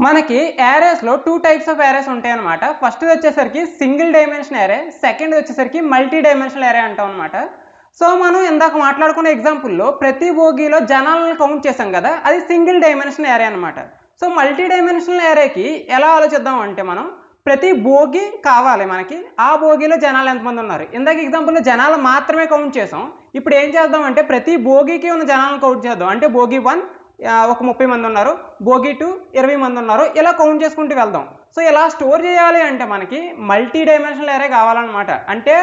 మనకి యారేస్లో two types of arrays ఉంటాయి అనమాట ఫస్ట్ వచ్చేసరికి సింగిల్ డైమెన్షన్ యారే సెకండ్ వచ్చేసరికి మల్టీ డైమెన్షనల్ యారే అంటాం అనమాట సో మనం ఇందాక మాట్లాడుకున్న ఎగ్జాంపుల్లో ప్రతి బోగిలో జనాలను కౌంట్ చేసాం కదా అది సింగిల్ డైమెన్షన్ యారే అనమాట సో మల్టీ డైమెన్షనల్ యారేకి ఎలా ఆలోచిద్దాం అంటే మనం ప్రతి భోగి కావాలి మనకి ఆ భోగిలో జనాలు ఎంతమంది ఉన్నారు? ఇందాక ఎగ్జాంపుల్లో జనాలు మాత్రమే కౌంట్ చేసాం ఇప్పుడు ఏం చేద్దాం అంటే ప్రతి భోగికి ఉన్న జనాలను కౌంట్ చేద్దాం. అంటే భోగి వన్ ఒక ముప్పై మంది ఉన్నారు. భోగి టూ ఇరవై మంది ఉన్నారు. ఇలా కౌంట్ చేసుకుంటూ వెళ్దాం. సో ఇలా స్టోర్ చేయాలి అంటే మనకి మల్టీ డైమెన్షనల్ ఏరే కావాలన్నమాట. అంటే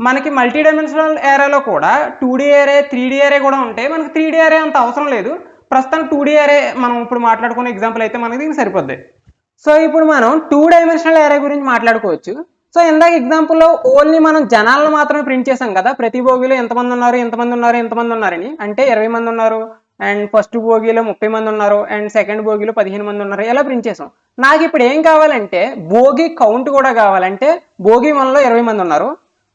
మనకి మల్టీ డైమెన్షనల్ ఏరేలో కూడా two D array three D array కూడా ఉంటాయి మనకి త్రీ డీ ఏరే అంత అవసరం లేదు. ప్రస్తుతం టూ డీ ఏరే మనం ఇప్పుడు మాట్లాడుకునే ఎగ్జాంపుల్ అయితే మనకి దీనికి సరిపోద్ది. సో ఇప్పుడు మనం టూ డైమెన్షనల్ ఏరే గురించి మాట్లాడుకోవచ్చు. సో ఇందాక ఎగ్జాంపుల్లో ఓన్లీ మనం జనాలను మాత్రమే ప్రింట్ చేసాం కదా. ప్రతి భోగిలో ఎంతమంది ఉన్నారు ఎంతమంది ఉన్నారు ఎంతమంది ఉన్నారని. అంటే ఇరవై మంది ఉన్నారు అండ్ ఫస్ట్ భోగిలో ముప్పై మంది ఉన్నారు అండ్ సెకండ్ భోగిలో పదిహేను మంది ఉన్నారు. ఇలా ప్రింట్ చేసాం? నాకు ఇప్పుడు ఏం కావాలంటే భోగి కౌంట్ కూడా కావాలంటే భోగి వన్లో ఇరవై మంది ఉన్నారు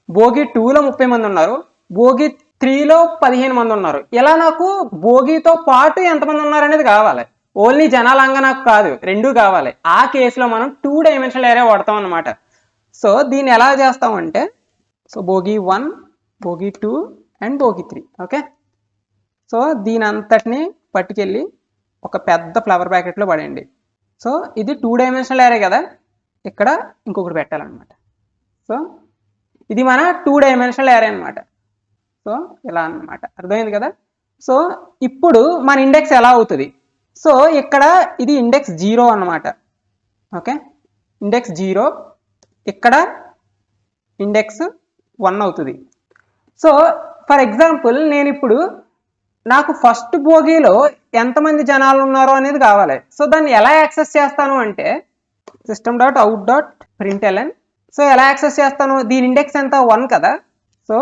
భోగి టూలో ముప్పై మంది ఉన్నారు భోగి త్రీలో పదిహేను మంది ఉన్నారు. ఇలా నాకు భోగితో పాటు ఎంతమంది ఉన్నారు అనేది కావాలి. ఓన్లీ జనాలంగా నాకు కాదు రెండు కావాలి. ఆ కేసులో మనం టూ డైమెన్షనల్ ఏరియా వాడతాం అనమాట సో దీన్ని ఎలా చేస్తామంటే so Bhogi one Bhogi two and Bhogi three okay so దీని అంతటిని పట్టుకెళ్ళి ఒక పెద్ద ఫ్లవర్ ప్యాకెట్లో పడేయండి. సో ఇది టూ డైమెన్షనల్ ఏరే కదా. ఇక్కడ ఇంకొకటి పెట్టాలన్నమాట. సో ఇది మన టూ డైమెన్షనల్ ఏరే అనమాట సో ఇలా అన్నమాట. అర్థమైంది కదా? సో ఇప్పుడు మన ఇండెక్స్ ఎలా అవుతుంది? సో ఇక్కడ ఇది ఇండెక్స్ జీరో అన్నమాట. ఓకే? ఇండెక్స్ జీరో ఇక్కడ ఇండెక్స్ వన్ అవుతుంది. సో ఫర్ ఎగ్జాంపుల్ నేను ఇప్పుడు నాకు ఫస్ట్ భోగిలో ఎంతమంది జనాలు ఉన్నారో అనేది కావాలి. సో దాన్ని ఎలా యాక్సెస్ చేస్తాను అంటే system dot out dot print L N so ఎలా యాక్సెస్ చేస్తాను? దీని ఇండెక్స్ ఎంత? వన్ కదా. సో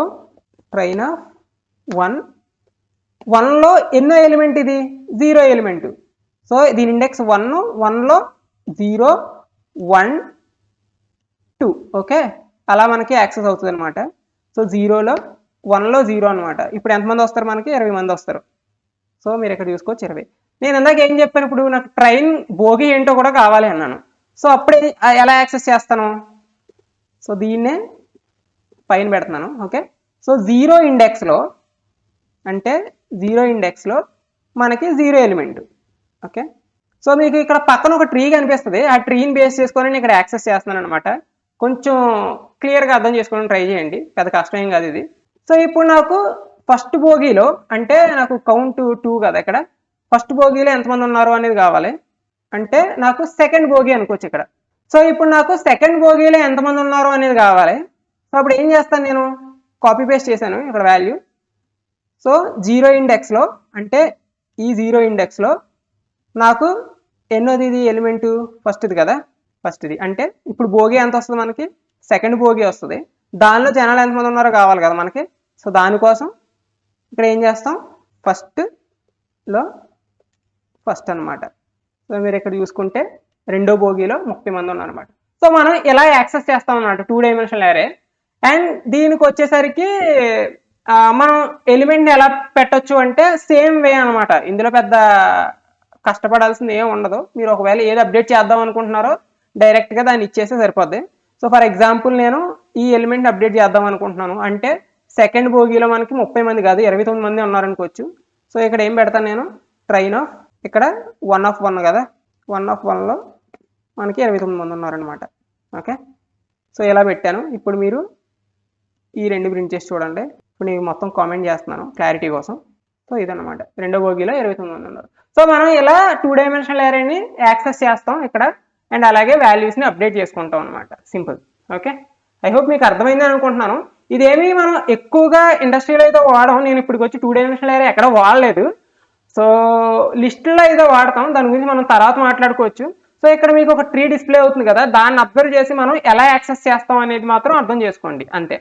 ట్రైన్ ఆఫ్ వన్ వన్లో ఎన్నో ఎలిమెంట్ ఇది? Zero element. సో దీని ఇండెక్స్ వన్ వన్లో జీరో వన్ టూ ఓకే? అలా మనకి యాక్సెస్ అవుతుంది అనమాట సో జీరోలో వన్లో జీరో అనమాట ఇప్పుడు ఎంతమంది వస్తారు మనకి? ఇరవై మంది వస్తారు. సో మీరు ఇక్కడ చూసుకోవచ్చు ఇరవై. నేను ఇందాక ఏం చెప్పాను? ఇప్పుడు నాకు ట్రైన్ భోగి ఏంటో కూడా కావాలి అన్నాను. సో అప్పుడే ఎలా యాక్సెస్ చేస్తాను? సో దీన్నే పైన పెడుతున్నాను. ఓకే? సో జీరో ఇండెక్స్లో అంటే జీరో ఇండెక్స్లో మనకి జీరో ఎలిమెంట్ ఓకే? సో మీకు ఇక్కడ పక్కన ఒక ట్రీ కనిపిస్తుంది. ఆ ట్రీని బేస్ చేసుకొని నేను ఇక్కడ యాక్సెస్ చేస్తున్నాను అనమాట కొంచెం క్లియర్గా అర్థం చేసుకోవడం ట్రై చేయండి. పెద్ద కష్టం ఏం కాదు ఇది. సో ఇప్పుడు నాకు ఫస్ట్ భోగిలో అంటే నాకు కౌంట్ టూ కదా ఇక్కడ. ఫస్ట్ భోగిలో ఎంతమంది ఉన్నారు అనేది కావాలి. అంటే నాకు సెకండ్ భోగి అనుకోవచ్చు ఇక్కడ. సో ఇప్పుడు నాకు సెకండ్ భోగిలో ఎంతమంది ఉన్నారు అనేది కావాలి. సో అప్పుడు ఏం చేస్తాను నేను? కాపీ పేస్ట్ చేశాను ఇక్కడ వాల్యూ సో జీరో ఇండెక్స్లో అంటే ఈ జీరో ఇండెక్స్లో నాకు ఎన్నోది ఇది ఎలిమెంటు ఫస్ట్ది కదా? ఫస్ట్ది అంటే ఇప్పుడు భోగి ఎంత వస్తుంది మనకి? సెకండ్ భోగి వస్తుంది. దానిలో జనాలు ఎంతమంది ఉన్నారో కావాలి కదా మనకి. సో దానికోసం ఇక్కడ ఏం చేస్తాం? ఫస్ట్లో ఫస్ట్ అన్నమాట. సో మీరు ఇక్కడ చూసుకుంటే రెండో భోగిలో ముప్పై మంది ఉన్నారన్నమాట. సో మనం ఇలా యాక్సెస్ చేస్తాం అన్నమాట? టూ డైమెన్షన్ లేరే అండ్ దీనికి వచ్చేసరికి మనం ఎలిమెంట్ని ఎలా పెట్టొచ్చు అంటే సేమ్ వే అనమాట ఇందులో పెద్ద కష్టపడాల్సింది ఏం ఉండదు. మీరు ఒకవేళ ఏది అప్డేట్ చేద్దాం అనుకుంటున్నారో డైరెక్ట్గా దాన్ని ఇచ్చేస్తే సరిపోద్ది. సో ఫర్ ఎగ్జాంపుల్ నేను ఈ ఎలిమెంట్ అప్డేట్ చేద్దాం అనుకుంటున్నాను. అంటే సెకండ్ భోగిలో మనకి ముప్పై మంది కాదు ఇరవై తొమ్మిది మంది ఉన్నారనుకోవచ్చు. సో ఇక్కడ ఏం పెడతాను నేను? ట్రైన్ ఆఫ్ ఇక్కడ వన్ ఆఫ్ వన్ కదా? వన్ ఆఫ్ వన్లో మనకి ఇరవై తొమ్మిది మంది ఉన్నారనమాట ఓకే? సో ఇలా పెట్టాను. ఇప్పుడు మీరు ఈ రెండు ప్రింట్ చేసి చూడండి. ఇప్పుడు నేను మొత్తం కామెంట్ చేస్తున్నాను క్లారిటీ కోసం. సో ఇదన్నమాట. రెండో భోగిలో ఇరవై తొమ్మిది మంది ఉన్నారు. సో మనం ఇలా టూ డైమెన్షనల్ ఏరియాని యాక్సెస్ చేస్తాం ఇక్కడ. అండ్ అలాగే వాల్యూస్ని అప్డేట్ చేసుకుంటాం అనమాట సింపుల్. ఓకే? ఐ హోప్ మీకు అర్థమైంది అనుకుంటున్నాను. ఇదేమి మనం ఎక్కువగా ఇండస్ట్రీలో అయితే వాడడం నేను ఇప్పటికి వచ్చి టూ డైమెన్షనల్ ఏరియా ఎక్కడ వాడలేదు. సో లిస్ట్లో అయితే వాడతాం. దాని గురించి మనం తర్వాత మాట్లాడుకోవచ్చు. సో ఇక్కడ మీకు ఒక ట్రీ డిస్ప్లే అవుతుంది కదా. దాన్ని అబ్జర్వ్ చేసి మనం ఎలా యాక్సెస్ చేస్తాం అనేది మాత్రం అర్థం చేసుకోండి. అంతే.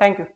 Thank you